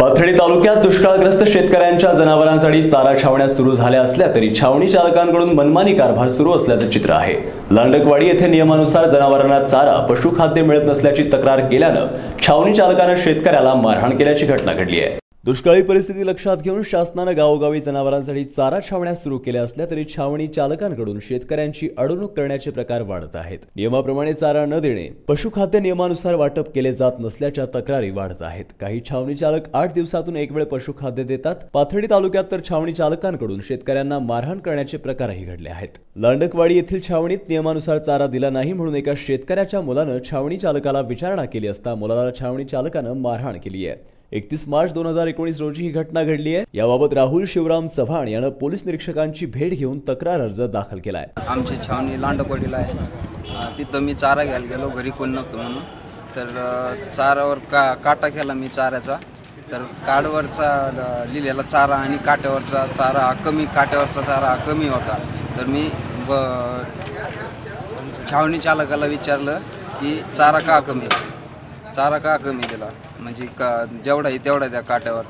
पाथर्डी तालुक्यात दुष्काळग्रस्त शेतकऱ्यांच्या जनावरांसाठी चारा छावण्या सुरू झाल्या असल्या तरी छावणी चालकांकडून मनमानी कारभार सुरू असल्याचं चित्र आहे. लांडकवाडी येथे नियमानुसार जनावरांना चारा पशुखाद्य मिळत नसल्याची तक्रार केल्यानं छावणी चालकानं शेतकऱ्याला मारहाण केल्याची घटना घडली आहे. दुष्काळी परिस्थिती लक्षात घेऊन शासनानं गावोगावी जनावरांसाठी चारा छावण्या सुरू केल्या असल्या तरी छावणी चालकांकडून शेतकऱ्यांची अडवणूक करण्याचे प्रकार वाढत आहेत. नियमाप्रमाणे चारा न देणे पशुखाद्य नियमानुसार वाटप केले जात नसल्याच्या तक्रारी वाढत आहेत. काही छावणी चालक आठ दिवसातून एक वेळ पशुखाद्य देतात. पाथर्डी तालुक्यात तर छावणी चालकांकडून शेतकऱ्यांना मारहाण करण्याचे प्रकारही घडले आहेत. लांडकवाडी येथील छावणीत नियमानुसार चारा दिला नाही म्हणून एका शेतकऱ्याच्या मुलानं छावणी चालकाला विचारणा केली असता मुलाला छावणी चालकानं मारहाण केली आहे. एकतीस मार्च दोन हजार एकोणीस रोजी ही घटना घडली आहे. याबाबत राहुल शिवराम चव्हाण यानं पोलीस निरीक्षकांची भेट घेऊन तक्रार अर्ज दाखल केला आहे आमची छावणी लांडकोडीला आहे. तिथं मी चारा घ्यायला गेलो घरी कोण नव्हतं म्हणून. तर चारावर का काटा केला मी चाऱ्याचा. तर काडवरचा लिहिलेला चारा आणि काट्यावरचा चारा हा कमी काट्यावरचा चारा हा कमी होता. तर मी ब छावणी चालकाला विचारलं की चारा का कमी? आहे चारा का कमी दिला? म्हणजे का जेवढा आहे तेवढा द्या काट्यावर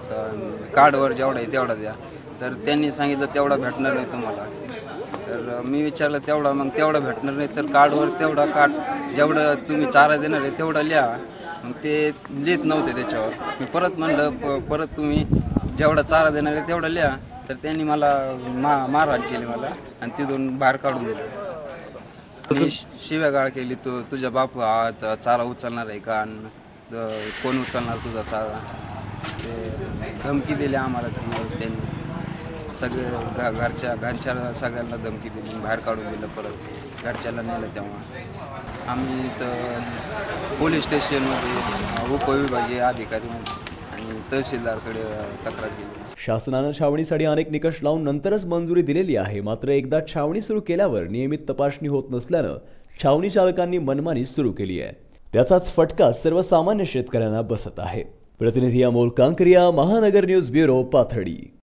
कार्डवर जेवढा आहे तेवढा द्या. तर त्यांनी सांगितलं तेवढा भेटणार नाही तुम्हाला. तर मी विचारलं तेवढा मग तेवढा भेटणार नाही तर कार्डवर तेवढा काट जेवढं तुम्ही चारा देणार आहे तेवढा लिहा. मग ते लिहित नव्हते त्याच्यावर. मी परत म्हणलं प- परत तुम्ही जेवढा चारा देणार आहे तेवढा लिहा. तर त्यांनी मला मा मारहाण केली मला आणि तिथून बाहेर काढून दिलं. शिव्यागाळ केली तू तुझ्या बाप हा चारा उचलणार आहे का? आणि त- कोण उचलणार तुझा चारा? ते धमकी दिली आम्हाला की त्यांनी. सगळे घ- घरच्या घरच्या सगळ्यांना धमकी दिली बाहेर काढून दिलं परत. घरच्याला नेलं तेव्हा. आम्ही तर पोलीस स्टेशनमध्ये उपविभागीय अधिकारी आणि तहसीलदारकडे तक्रार केली. शासनानं छावणीसाठी अनेक निकष लावून नंतरच मंजुरी दिलेली आहे. मात्र एकदा छावणी सुरू केल्यावर नियमित तपासणी होत नसल्यानं छावणी चालकांनी मनमानी सुरू केली आहे. त्याचाच फटका सर्वसामान्य शेतकऱ्यांना बसत आहे. प्रतिनिधी अमोल कांकरिया महानगर न्यूज ब्युरो पाथर्डी.